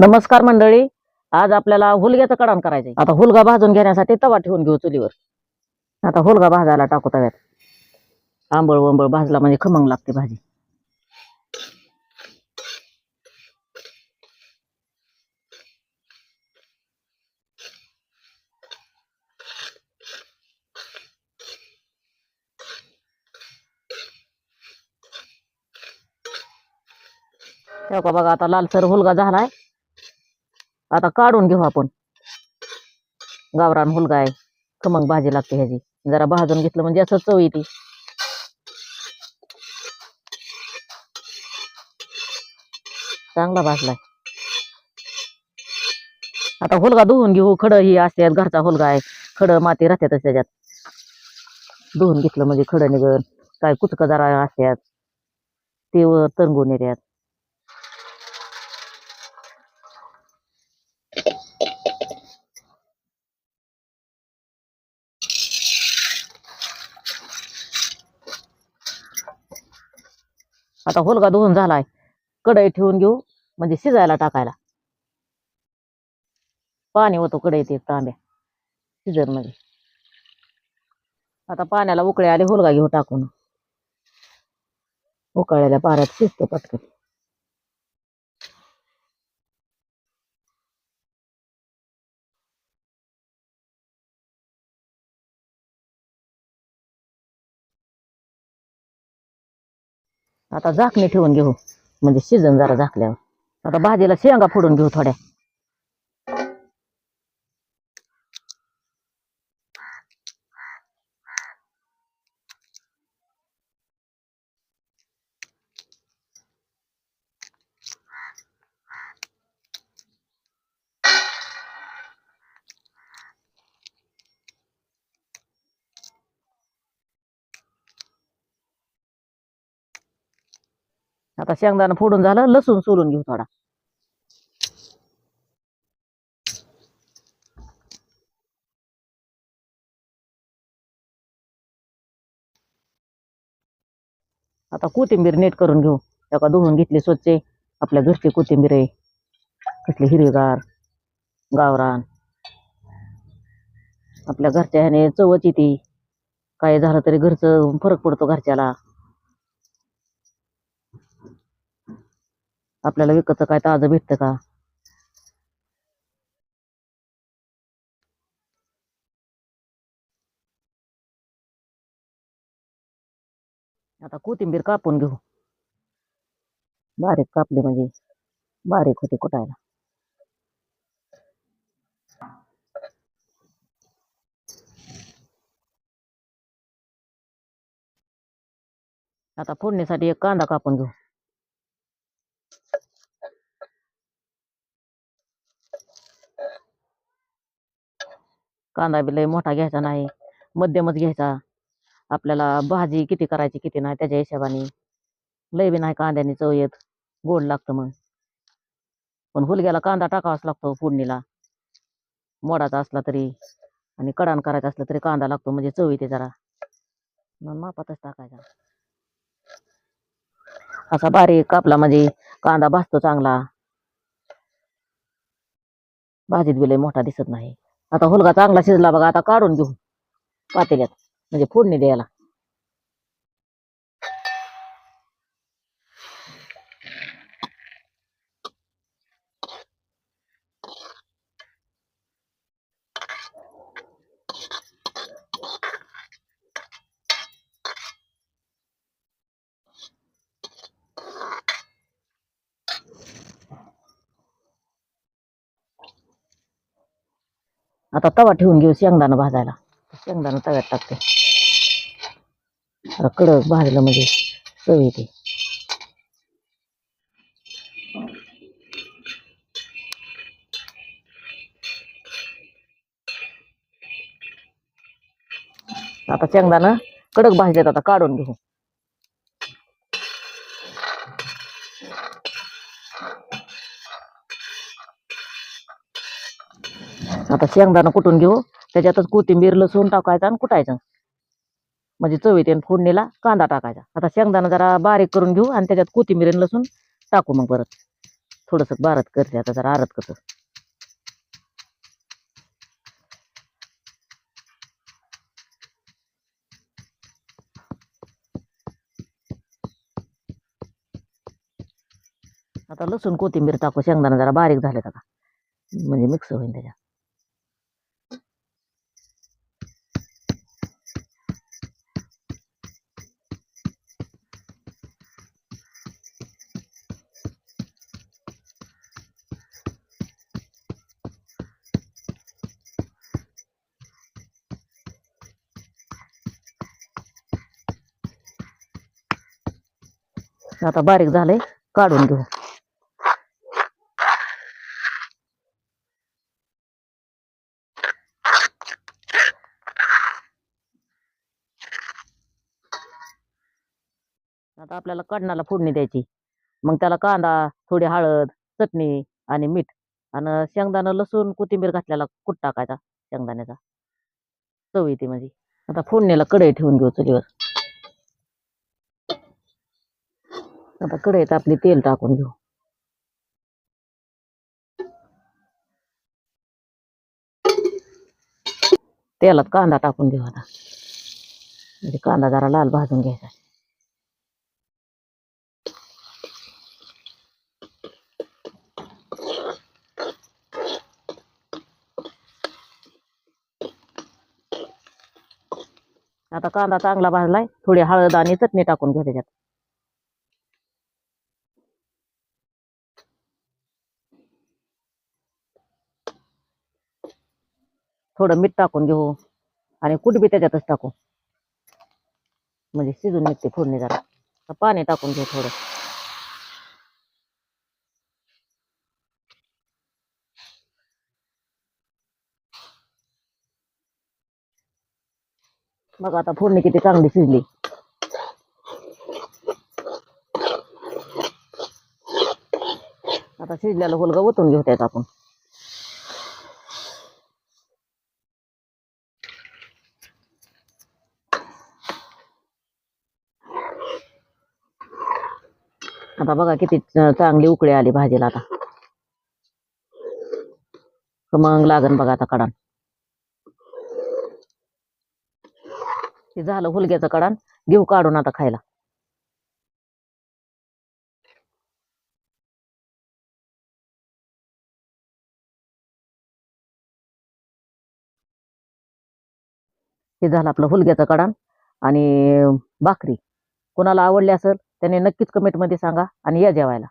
नमस्कार मंडळी. आज आपल्याला हुलग्याचं कडाण करायचंय. आता हुलगा भाजून घेण्यासाठी तवा ठेवून घेऊ चुलीवर. आता हुलगा भाजायला टाकू तव्यात. आंबळ वंबळ भाजला म्हणजे खमंग लागते भाजी. का बघा आता लालसर हुलगा झालाय. आता काढून घेऊ आपण. गावरान हुलगा आहे खमंग भाजी लागते ह्याची. जरा भाजून घेतलं म्हणजे असं चव येते. चांगला भाजलाय. आता हुलगा धुवून घेऊ. खड ही असते घरचा हुलगा आहे. खड माती राहतातच त्याच्यात. धुवून घेतलं म्हणजे खड निघण काय कुचक जरा असतात ते व तरंगून येतात आता होलगा धुवून झालाय. कढई ठेवून घेऊ म्हणजे शिजायला टाकायला. पाणी होतो कढईत एक तांब्या शिजनमध्ये आता पाण्याला उकळे आले होलगा घेऊ टाकून. उकळलेल्या पाण्यात शिजतो पटकन. आता झाकणी ठेवून घेऊ. म्हणजे शिजन जरा झाकल्यावर. आता भाजीला शेंगा फोडून घेऊ थोड्या. आता शेंगदाणा फोडून झालं लसूण सोलून घेऊ थोडा. आता कोथिंबीर नीट करून घेऊ. एका धुवून घेतली स्वच्छ. आपल्या घरची कोथिंबीर आहे. कसली हिरवीगार गावरान. आपल्या घरच्या ह्याने चवच येते. काय झालं तरी घरचं फरक पडतो घरच्याला. आपल्याला विकत काय ताजं भेटतं का? आता कोथिंबीर कापून घेऊ. बारीक कापली म्हणजे बारीक होते कुटायला. आता फोडणीसाठी एक कांदा कापून घेऊ. कांदा बी लय मोठा घ्यायचा नाही. मध्यमच घ्यायचा. आपल्याला भाजी किती करायची किती नाही त्याच्या हिशोबाने. लय बी नाही कांद्याने चव येत. गोड लागतं मग. पण हुलग्याला कांदा टाकावाच लागतो फोडणीला. मोडाचा असला तरी आणि कडाण करायचं असलं तरी कांदा लागतो म्हणजे चव येते जरा. मग मापातच टाकायचा. असा बारीक कापला म्हणजे कांदा भाजतो चांगला. भाजीत बी लय मोठा दिसत नाही. आता हुलगा चांगला शिजला बघा आता काढून घेऊ पातेल्यात म्हणजे फोडणी द्यायला. आता तवा ठेवून घेऊ शेंगदाणा भाजायला. शेंगदाणा तव्यात टाकते. आता कडक भाजलं म्हणजे चव येते. आता शेंगदाणा कडक भाजलेत आता काढून घेऊ. आता शेंगदाणा कुटून घेऊ. त्याच्यातच कोथिंबीर लसूण टाकायचं आणि कुटायचं. म्हणजे चवीत येईन फोडणीला कांदा टाकायचा. आता शेंगदाणा जरा बारीक करून घेऊ आणि त्याच्यात कोथिंबीर आणि लसूण टाकू मग परत. थोडस बारत करते आता जरा आरत कसं. आता लसूण कोथिंबीर टाकू. शेंगदाणा जरा बारीक झाले का म्हणजे मिक्स होईल त्याच्यात. आता बारीक झालंय काढून घेऊ. आता आपल्याला कडणाला फोडणी द्यायची. मग त्याला कांदा थोडी हळद चटणी आणि मीठ आणि शेंगदाणा लसूण कोथिंबीर घातलेला कुट टाकायचा शेंगदाण्याचा. चव येते म्हणजे आता फोडणीला कढई ठेवून घेऊ चुलीवर. आता कढईत आपली तेल टाकून घेऊ. तेलात कांदा टाकून घेऊ आता. म्हणजे कांदा जरा लाल भाजून घ्यायचा. आता कांदा चांगला भाजलाय थोडी हळद आणि चटणी टाकून घेऊ त्याच्यात. थोडं मीठ टाकून घेऊ आणि कुठबी त्याच्यातच टाकू. म्हणजे शिजून निघते फोडणी जरा. पाणी टाकून घेऊ थोडं. बघा आता फोडणी किती चांगली शिजली. आता शिजल्याला होलगा ओतून घेऊ त्यात आपण. आता बघा किती चांगली उकळी आली भाजीला आता. मग लागन बघा आता कडान हे झालं हुलग्याचं कडान घेऊ काढून आता खायला. हे झालं आपलं हुलग्याचं कडान आणि भाकरी. कोणाला आवडली असेल त्याने नक्कीच कमेंटमध्ये सांगा आणि या जेवायला.